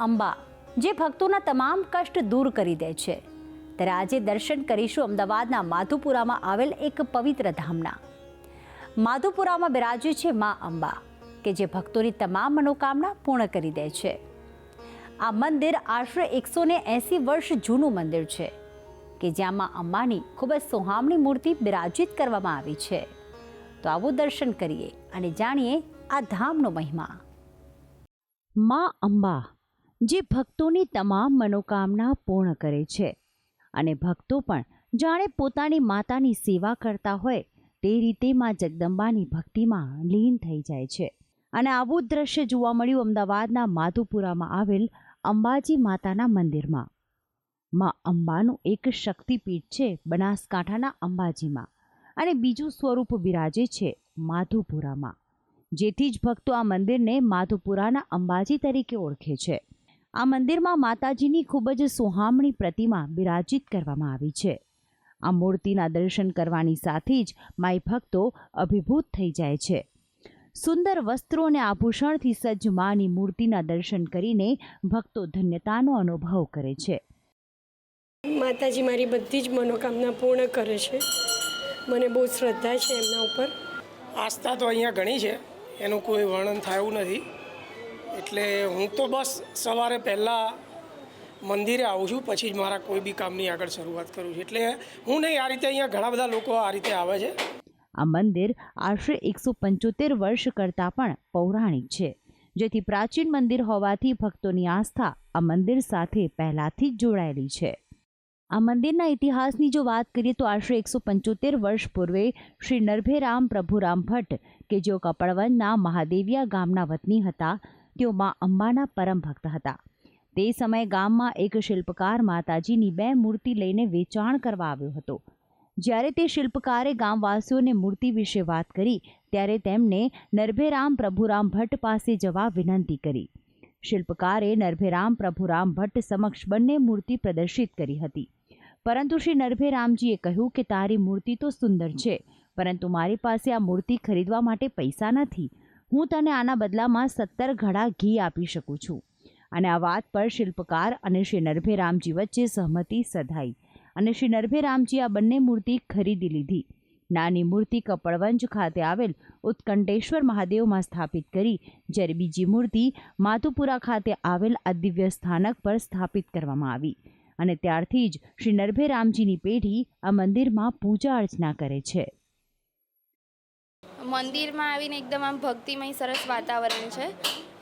અંબા, જે ભક્તોના તમામ કષ્ટ દૂર કરી દે છે. ત્યારે આજે દર્શન કરીશું અમદાવાદના માધુપુરામાં આવેલ એક પવિત્ર ધામના. માધુપુરામાં બિરાજે છે મા અંબા, કે જે ભક્તોની તમામ મનોકામના પૂર્ણ કરી દે છે. આ મંદિર આશરે એકસો ને એંસી વર્ષ જૂનું મંદિર છે, કે જ્યાં મા અંબાની ખૂબ જ સોહામણી મૂર્તિ બિરાજિત કરવામાં આવી છે. તો આવું દર્શન કરીએ અને જાણીએ આ ધામનો મહિમા. મા અંબા જે ભક્તોની તમામ મનોકામના પૂર્ણ કરે છે. અને ભક્તો પણ જાણે પોતાની માતાની સેવા કરતા હોય તે રીતે માં જગદંબાની ભક્તિમાં લીન થઈ જાય છે. અને આવું જ દ્રશ્ય જોવા મળ્યું અમદાવાદના માધુપુરામાં આવેલ અંબાજી માતાના મંદિરમાં. માં અંબાનું એક શક્તિપીઠ છે બનાસકાંઠાના અંબાજીમાં અને બીજું સ્વરૂપ બિરાજે છે માધુપુરામાં. જેથી જ ભક્તો આ મંદિરને માધુપુરાના અંબાજી તરીકે ઓળખે છે. આ મંદિરમાં માતાજીની ખૂબ જ સુહામણી પ્રતિમા બિરાજિત કરવામાં આવી છે. આ મૂર્તિના દર્શન કરવાની સાથે જ માઈ ભક્તો અભિભૂત થઈ જાય છે. સુંદર વસ્ત્રો અને આભૂષણથી સજ્જ માની મૂર્તિના દર્શન કરીને ભક્તો ધન્યતાનો અનુભવ કરે છે. માતાજી મારી બધી જ મનોકામના પૂર્ણ કરે છે. મને બહુ શ્રદ્ધા છે એમના ઉપર. આસ્થા તો અહીંયા ઘણી છે. એનું કોઈ વર્ણન થાય એવું નથી. એટલે હું તો બસ સવારે પહેલાં મંદિરે આવું છું, પછી જ મારા કોઈ બી કામની આગળ શરૂઆત કરું છું. એટલે હું નહીં, આ રીતે અહીંયા ઘણા બધા લોકો આ રીતે આવે છે. આ મંદિર આશરે એકસો પંચોતેર વર્ષ કરતાં પણ પૌરાણિક છે. જેથી પ્રાચીન મંદિર હોવાથી ભક્તોની આસ્થા આ મંદિર સાથે પહેલાથી જ જોડાયેલી છે. આ મંદિરના ઇતિહાસની જો વાત કરીએ તો આશરે એકસો પંચોતેર વર્ષ પૂર્વે શ્રી નરભેરામ પ્રભુરામ ભટ્ટ કે જેઓ કપડવનના મહાદેવિયા ગામના વતની હતા તેઓ મા અંબાના પરમ ભક્ત હતા. તે સમયે ગામમાં એક શિલ્પકાર માતાજીની બે મૂર્તિ લઈને વેચાણ કરવા આવ્યો હતો. જ્યારે તે શિલ્પકારે ગામવાસીઓને મૂર્તિ વિશે વાત કરી, ત્યારે તેમને નરભેરામ પ્રભુરામ ભટ્ટ પાસે જવા વિનંતી કરી. શિલ્પકારે નરભેરામ પ્રભુરામ ભટ્ટ સમક્ષ બંને મૂર્તિ પ્રદર્શિત કરી હતી. પરંતુ શ્રી નરભેરામજીએ કહ્યું કે તારી મૂર્તિ તો સુંદર છે, પરંતુ મારી પાસે આ મૂર્તિ ખરીદવા માટે પૈસા નથી. હું તને આના બદલામાં સત્તર ઘડા ઘી આપી શકું છું. અને આ વાત પર શિલ્પકાર અને શ્રી નરભેરામજી વચ્ચે સહમતિ સધાઈ અને શ્રી નરભેરામજી આ બંને મૂર્તિ ખરીદી લીધી. નાની મૂર્તિ કપડવંજ ખાતે આવેલ ઉત્કંઠેશ્વર મહાદેવમાં સ્થાપિત કરી, જ્યારે બીજી મૂર્તિ માતુપુરા ખાતે આવેલ આ દિવ્ય સ્થાનક પર સ્થાપિત કરવામાં આવી. અને ત્યારથી જ શ્રી નરભેરામજીની પેઢી આ મંદિરમાં પૂજા અર્ચના કરે છે. મંદિરમાં આવીને એકદમ આમ ભક્તિમય સરસ વાતાવરણ છે,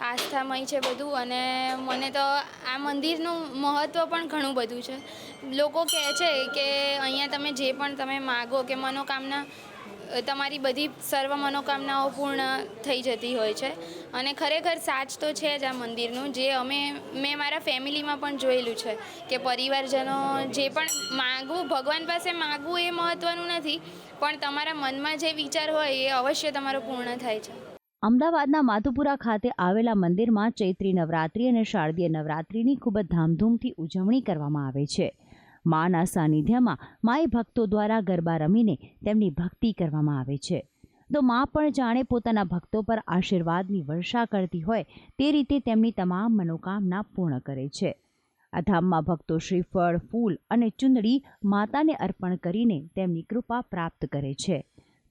આસ્થામય છે બધું અને મને તો આ મંદિરનું મહત્ત્વ પણ ઘણું બધું છે. લોકો કહે છે કે અહીંયા તમે જે પણ તમે માગો કે મનોકામના તમારી બધી સર્વ મનોકામનાઓ પૂર્ણ થઈ જતી હોય છે. અને ખરેખર સાચ તો છે જ આ મંદિરનું, જે અમે, મેં મારા ફેમિલીમાં પણ જોયેલું છે કે પરિવારજનો જે પણ માગવું, ભગવાન પાસે માગવું એ મહત્ત્વનું નથી, પણ તમારા મનમાં જે વિચાર હોય એ અવશ્ય તમારો પૂર્ણ થાય છે. અમદાવાદના માધુપુરા ખાતે આવેલા મંદિરમાં ચૈત્રી નવરાત્રિ અને શારદીય નવરાત્રિની ખૂબ જ ધામધૂમથી ઉજવણી કરવામાં આવે છે. માના સાનિધ્યમાં માય ભક્તો દ્વારા ગરબા રમીને તેમની ભક્તિ કરવામાં આવે છે. તો મા પણ જાણે પોતાના ભક્તો પર આશીર્વાદની વર્ષા કરતી હોય તે રીતે તેમની તમામ મનોકામના પૂર્ણ કરે છે. આ ધામમાં ભક્તો શ્રીફળ, ફૂલ અને ચુંદડી માતાને અર્પણ કરીને તેમની કૃપા પ્રાપ્ત કરે છે.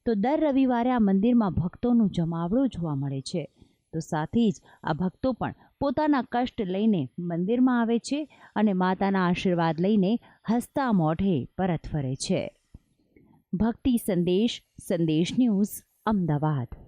તો દર રવિવારે આ મંદિરમાં ભક્તોનું જમાવડો જોવા મળે છે. તો સાથે જ આ ભક્તો પણ પોતાના કષ્ટ લઈને મંદિરમાં આવે છે અને માતાના આશીર્વાદ લઈને હસતા મોઢે પરત ફરે છે. ભક્તિ સંદેશ સંદેશ ન્યૂઝ, અમદાવાદ.